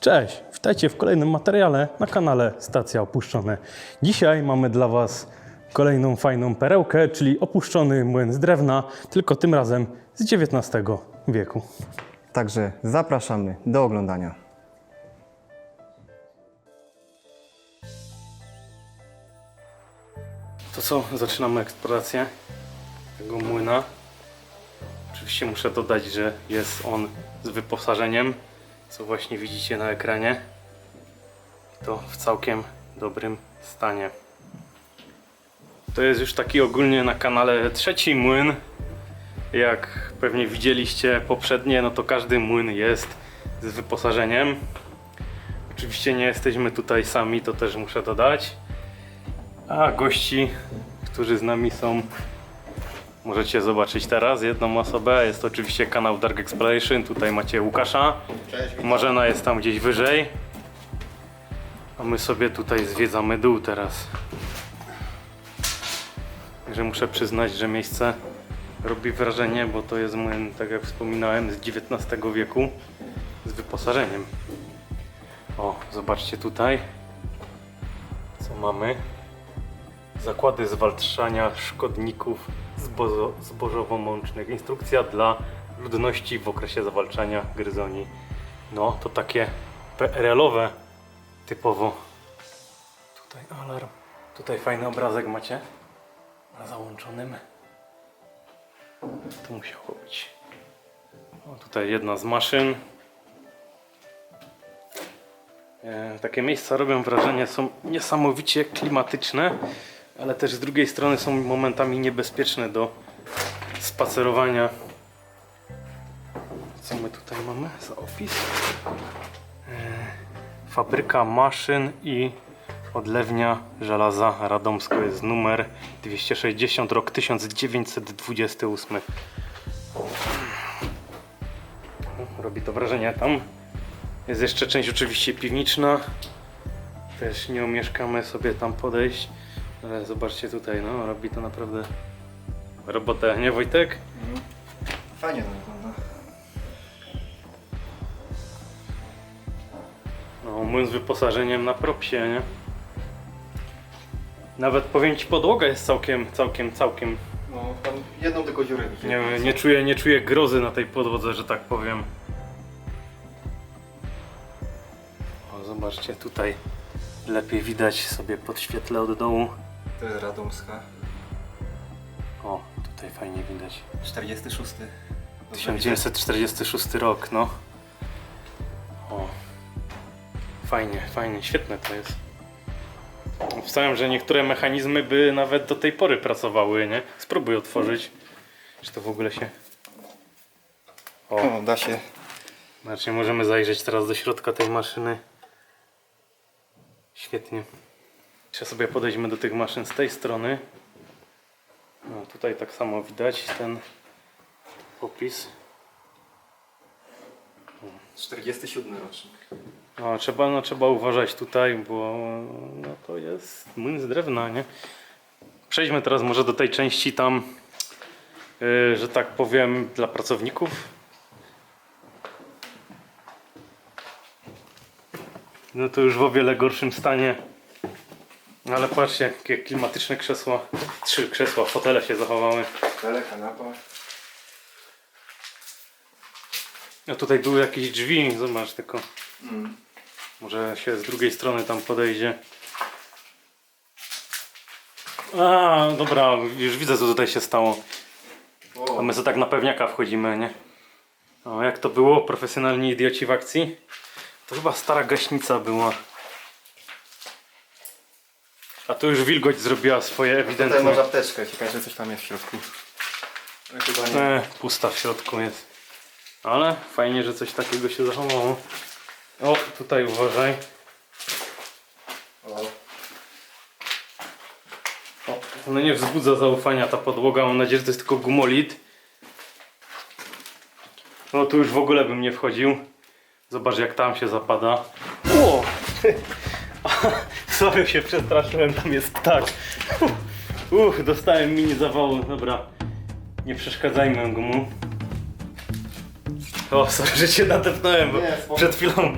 Cześć, witajcie w kolejnym materiale na kanale Stacja Opuszczone. Dzisiaj mamy dla Was kolejną fajną perełkę, czyli opuszczony młyn z drewna, tylko tym razem z XIX wieku. Także zapraszamy do oglądania. To co, zaczynamy eksplorację tego młyna. Oczywiście muszę dodać, że jest on z wyposażeniem, co właśnie widzicie na ekranie. To w całkiem dobrym stanie. To jest już taki ogólnie na kanale trzeci młyn. Jak pewnie widzieliście poprzednie, no to każdy młyn jest z wyposażeniem. Oczywiście nie jesteśmy tutaj sami, to też muszę dodać. A gości, którzy z nami są, możecie zobaczyć teraz. Jedną osobę. Jest to oczywiście kanał Dark Exploration. Tutaj macie Łukasza. Marzena jest tam gdzieś wyżej. A my sobie tutaj zwiedzamy dół teraz. Także muszę przyznać, że miejsce robi wrażenie, bo to jest młyn, tak jak wspominałem, z XIX wieku z wyposażeniem. O, zobaczcie tutaj, co mamy. Zakłady zwalczania szkodników zbozo- zbożowo-mącznych. Instrukcja dla ludności w okresie zwalczania gryzoni. No, to takie PRL-owe typowo. Tutaj alarm. Tutaj fajny obrazek macie na załączonym. To musiało być. O, tutaj jedna z maszyn. E, Takie miejsca robią wrażenie, są niesamowicie klimatyczne, ale też z drugiej strony są momentami niebezpieczne do spacerowania. Co my tutaj mamy za opis? E, Fabryka maszyn i odlewnia żelaza Radomsko jest numer 260, rok 1928. Robi to wrażenie tam. Jest jeszcze część oczywiście piwniczna. Też nie umieszkamy sobie tam podejść. Ale zobaczcie tutaj, no robi to naprawdę robotę, nie Wojtek? Fajnie to wygląda. No, młyn z wyposażeniem na propsie, nie? Nawet powiem ci, podłoga jest całkiem, całkiem, całkiem. No, tam jedną tylko dziurę Nie, nie, czuję, nie czuję grozy na tej podłodze, że tak powiem. O, zobaczcie, tutaj lepiej widać sobie pod świetle od dołu. To jest Radomska. O, tutaj fajnie widać. 46. 1946 rok, no. O. Fajnie, fajnie, świetne to jest. Wstałem, że niektóre mechanizmy by nawet do tej pory pracowały, nie? Spróbuj otworzyć. Czy to w ogóle się... O, O, da się. znaczy możemy zajrzeć teraz do środka tej maszyny. Świetnie. Jeszcze sobie podejdźmy do tych maszyn z tej strony. No, tutaj tak samo widać ten opis. 47 rocznik. No, trzeba, no, trzeba uważać tutaj, bo no, to jest młyn z drewna, nie? Przejdźmy teraz może do tej części tam, yy, że tak powiem, dla pracowników. No to już w o wiele gorszym stanie. Ale patrzcie, jakie klimatyczne krzesła. Trzy krzesła, fotele się zachowały. Tele, kanapa. No tutaj były jakieś drzwi, zobacz tylko. Mm. Może się z drugiej strony tam podejdzie. A, dobra, już widzę co tutaj się stało. A my co tak na pewniaka wchodzimy, nie? O, jak to było? Profesjonalni idioci w akcji? To chyba stara gaśnica była. Tu już wilgoć zrobiła swoje tutaj ewidentne. masz apteczkę, ciekawe, że coś tam jest w środku. Ale chyba nie. E, pusta w środku jest. Ale fajnie, że coś takiego się zachowało. O, tutaj uważaj. O, O, no nie wzbudza zaufania ta podłoga. Mam nadzieję, że to jest tylko gumolit. No tu już w ogóle bym nie wchodził. Zobacz jak tam się zapada. O! Sobie się przestraszyłem, tam jest ptak. Uch, dostałem mini zawału. Dobra, nie przeszkadzajmy mu. O, sorry, że cię nadepnąłem, bo Nie, spoko. przed chwilą...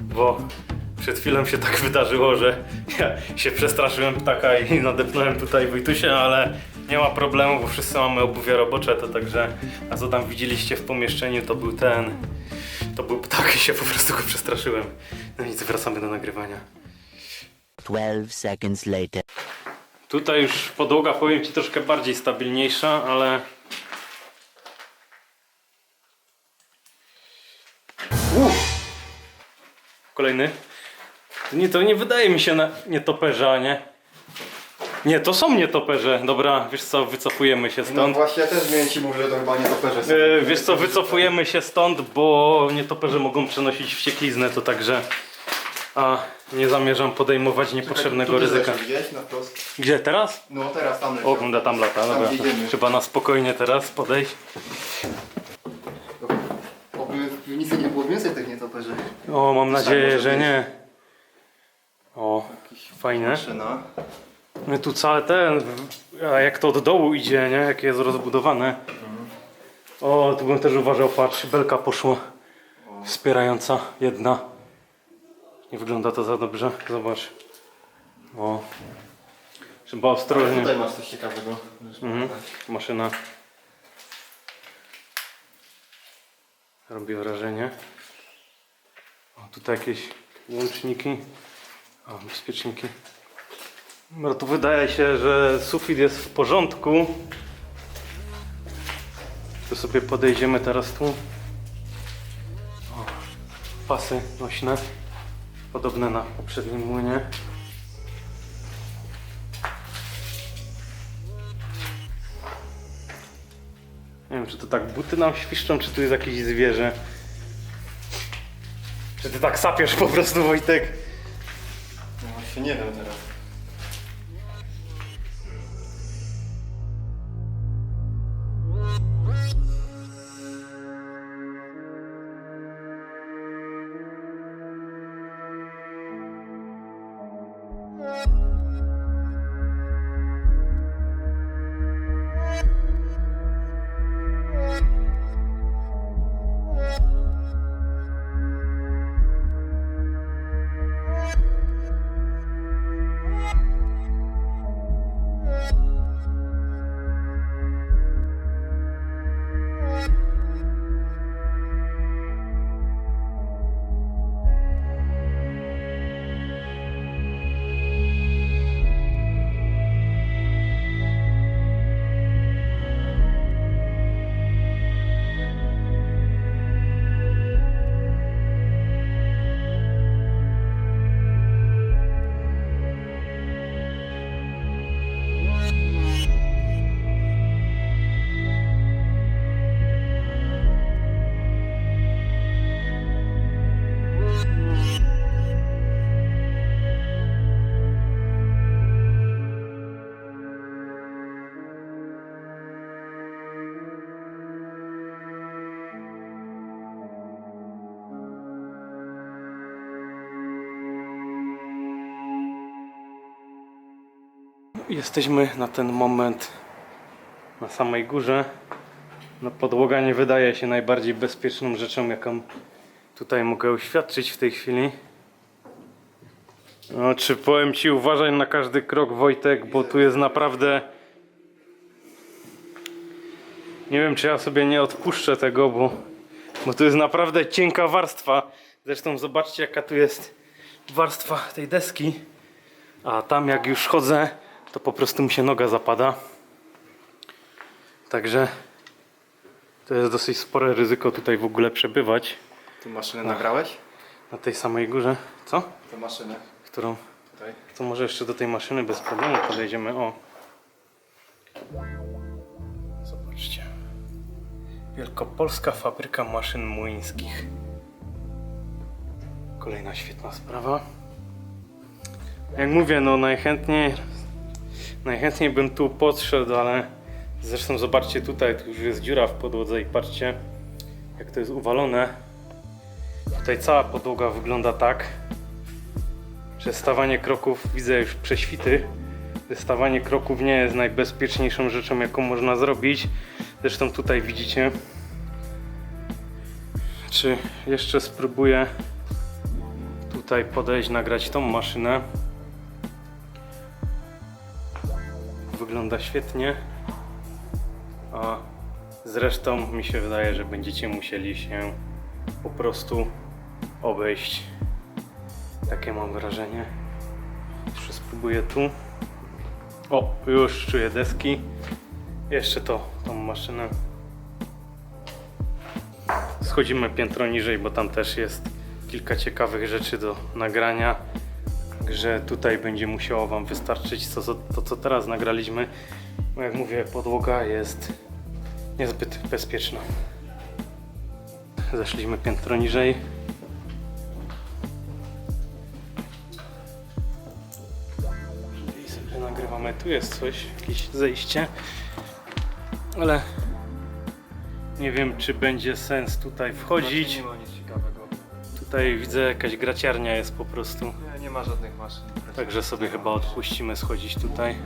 Bo przed chwilą się tak wydarzyło, że ja się przestraszyłem ptaka i nadepnąłem tutaj Wojtusia, ale nie ma problemu, bo wszyscy mamy obuwie robocze, to także... A co tam widzieliście w pomieszczeniu, to był ten... To był ptak i się po prostu go przestraszyłem. No nic, wracamy do nagrywania. 12 seconds later. Tutaj już podłoga, powiem Ci, troszkę bardziej stabilniejsza, ale... Uff. Kolejny. To nie, to nie wydaje mi się na nietoperza, nie? Nie, to są nietoperze. Dobra, wiesz co, wycofujemy się No stąd. właśnie, ja też miałem ci mówić, że to chyba nie toperze są. E, wiesz co, wycofujemy się stąd, bo nietoperze mogą przenosić wściekliznę, to także... A nie zamierzam podejmować niepotrzebnego Tu ryzyka. leci, Widziałeś na wprost? Gdzie, teraz? No teraz tam leci. O, kunda tam lata, dobra. Trzeba na spokojnie teraz podejść. Oby w piwnicy nie było więcej tych nietoperzy. O, mam nadzieję, może że być. nie. O, fajne. Maszyna. My tu całe ten, a jak to od dołu idzie, nie? Jakie jest rozbudowane. O, tu bym też uważał, patrz, belka poszła. Wspierająca, jedna. Nie wygląda to za dobrze, zobacz. O. Trzeba ostrożnie. Tutaj masz coś ciekawego. Mhm. Maszyna robi wrażenie. O, tutaj jakieś łączniki. O, bezpieczniki. No tu wydaje się, że sufit jest w porządku. To sobie podejdziemy teraz tu. O, pasy nośne. Podobne na poprzednim młynie. Nie wiem, czy to tak buty nam świszczą, czy tu jest jakieś zwierzę. Czy ty tak sapiesz po prostu, Wojtek? No właśnie nie wiem teraz. Jesteśmy na ten moment na samej górze. No, podłoga nie wydaje się najbardziej bezpieczną rzeczą, jaką tutaj mogę uświadczyć w tej chwili. No, czy powiem Ci, uważaj na każdy krok, Wojtek, bo tu jest naprawdę. Nie wiem, czy ja sobie nie odpuszczę tego, bo, bo tu jest naprawdę cienka warstwa. Zresztą zobaczcie, jaka tu jest warstwa tej deski. A tam jak już chodzę, to po prostu mi się noga zapada. Także to jest dosyć spore ryzyko tutaj w ogóle przebywać Tu maszynę nagrałeś? na tej samej górze. Co? Tę maszynę. Którą? Tutaj. To może jeszcze do tej maszyny bez problemu podejdziemy. O. Zobaczcie. Wielkopolska fabryka maszyn młyńskich. Kolejna świetna sprawa. Jak mówię, no najchętniej najchętniej bym tu podszedł, ale zresztą zobaczcie tutaj, tu już jest dziura w podłodze i patrzcie jak to jest uwalone. Tutaj cała podłoga wygląda tak, że kroków, widzę już prześwity, że kroków nie jest najbezpieczniejszą rzeczą, jaką można zrobić. Zresztą tutaj widzicie, Czy jeszcze spróbuję tutaj podejść, nagrać tą maszynę. Wygląda świetnie. A zresztą mi się wydaje, że będziecie musieli się po prostu obejść. Takie mam wrażenie. Jeszcze spróbuję tu. O, już czuję deski. Jeszcze to, tą maszynę. Schodzimy piętro niżej, bo tam też jest kilka ciekawych rzeczy do nagrania. Także tutaj będzie musiało Wam wystarczyć to, co- to co teraz nagraliśmy. Bo jak mówię, podłoga jest niezbyt bezpieczna. Zeszliśmy piętro niżej. I sobie nagrywamy. Tu jest coś, jakieś zejście. Ale nie wiem, czy będzie sens tutaj wchodzić. Ciekawego. Tutaj widzę, jakaś graciarnia jest po prostu. Ma żadnych maszyn. Także sobie chyba odpuścimy schodzić tutaj.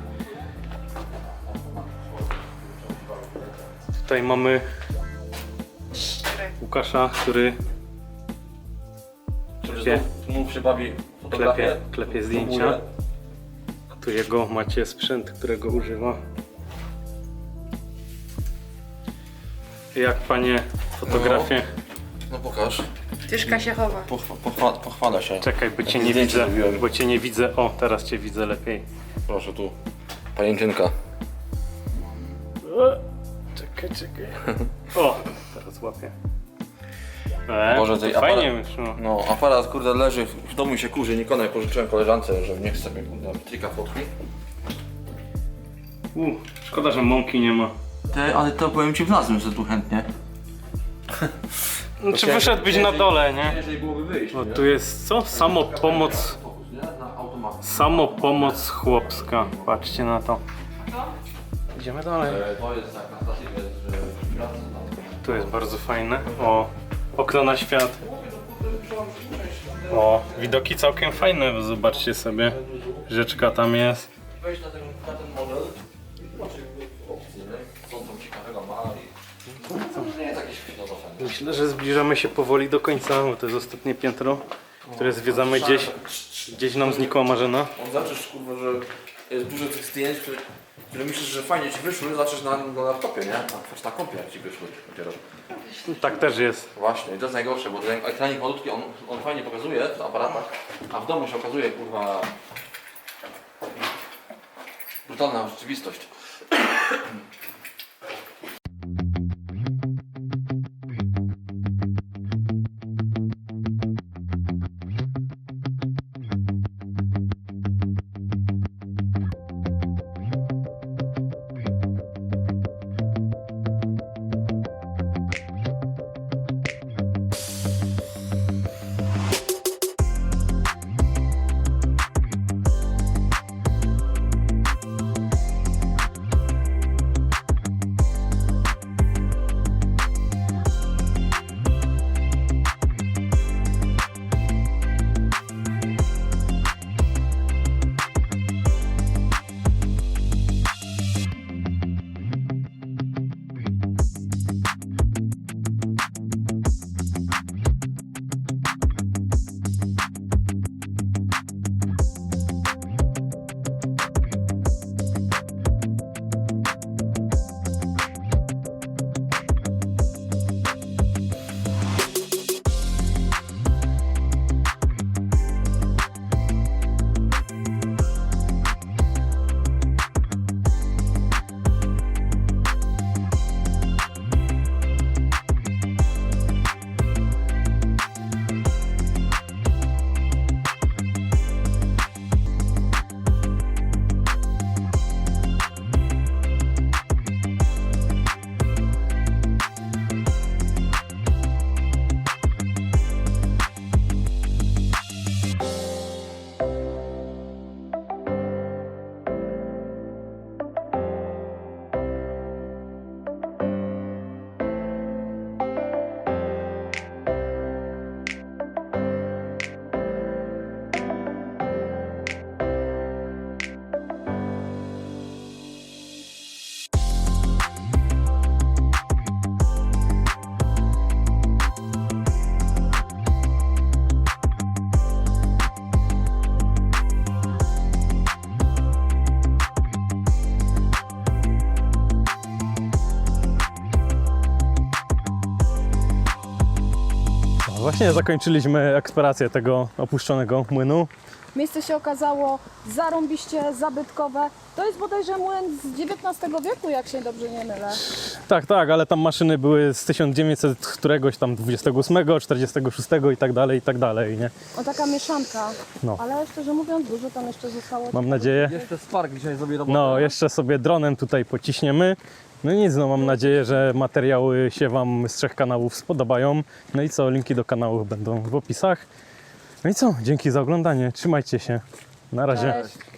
Tutaj mamy Łukasza, który klepie, Mu przybawi fotografię. klepie, klepie zdjęcia. A tu jego macie sprzęt, którego używa. Jak panie fotografie? No pokaż. Tyszka się chowa. Pochwa, pochwa, pochwala się. Czekaj, bo cię nie zdjęcie widzę. zrobiłem. Bo cię nie widzę. O, teraz cię widzę lepiej. Proszę tu. Pajęczynka. Czekaj, czekaj. O, teraz łapię. E, Może tej to fajnie aparat- wyszło. No, aparat kurde leży w w domu i się kurzy. Nikonej pożyczyłem koleżance, że niech sobie kurde trika fotki. U, szkoda, że mąki nie ma. Te, ale to powiem ci wlazłem sobie tu chętnie. No, czy wyszedłbyś na dole, nie? Jeżeli byłoby wyjść. No tu jest co? Samopomoc. Fokus, nie? Na automaty. Samopomoc chłopska. Patrzcie na to. Idziemy dalej. E, To jest tak na stacji, że pracy tam. Tu jest bardzo fajne. O, okno na świat. O, widoki całkiem fajne, zobaczcie sobie. Rzeczka tam jest. Na ten, na ten model Myślę, że zbliżamy się powoli do końca, bo to jest ostatnie piętro, które zwiedzamy gdzieś. Gdzieś nam znikła Marzena. On zaczniesz kurwa, że jest dużo tych zdjęć, które, które myślisz, że fajnie ci wyszły, zaczniesz na, na laptopie, nie? A patrz na kompie ci wyszły dopiero. Tak też jest. Właśnie, i to jest najgorsze, bo ten ekranik malutki, on, on fajnie pokazuje w aparatach, a w domu się okazuje kurwa brutalna rzeczywistość. Właśnie zakończyliśmy eksplorację tego opuszczonego młynu. Miejsce się okazało zarąbiście zabytkowe. To jest bodajże młyn z XIX wieku, jak się dobrze nie mylę. Tak, tak, ale tam maszyny były z 1900 któregoś tam 28, 46 i tak dalej, i tak dalej, nie? O, taka mieszanka. No. Ale szczerze mówiąc, dużo tam jeszcze zostało. Mam nadzieję. Jeszcze Spark dzisiaj zrobi robotę. No, jeszcze sobie dronem tutaj pociśniemy. No nic, no mam nadzieję, że materiały się Wam z trzech kanałów spodobają. No i co, linki do kanałów będą w opisach. No i co, dzięki za oglądanie, trzymajcie się. Na razie. Cześć.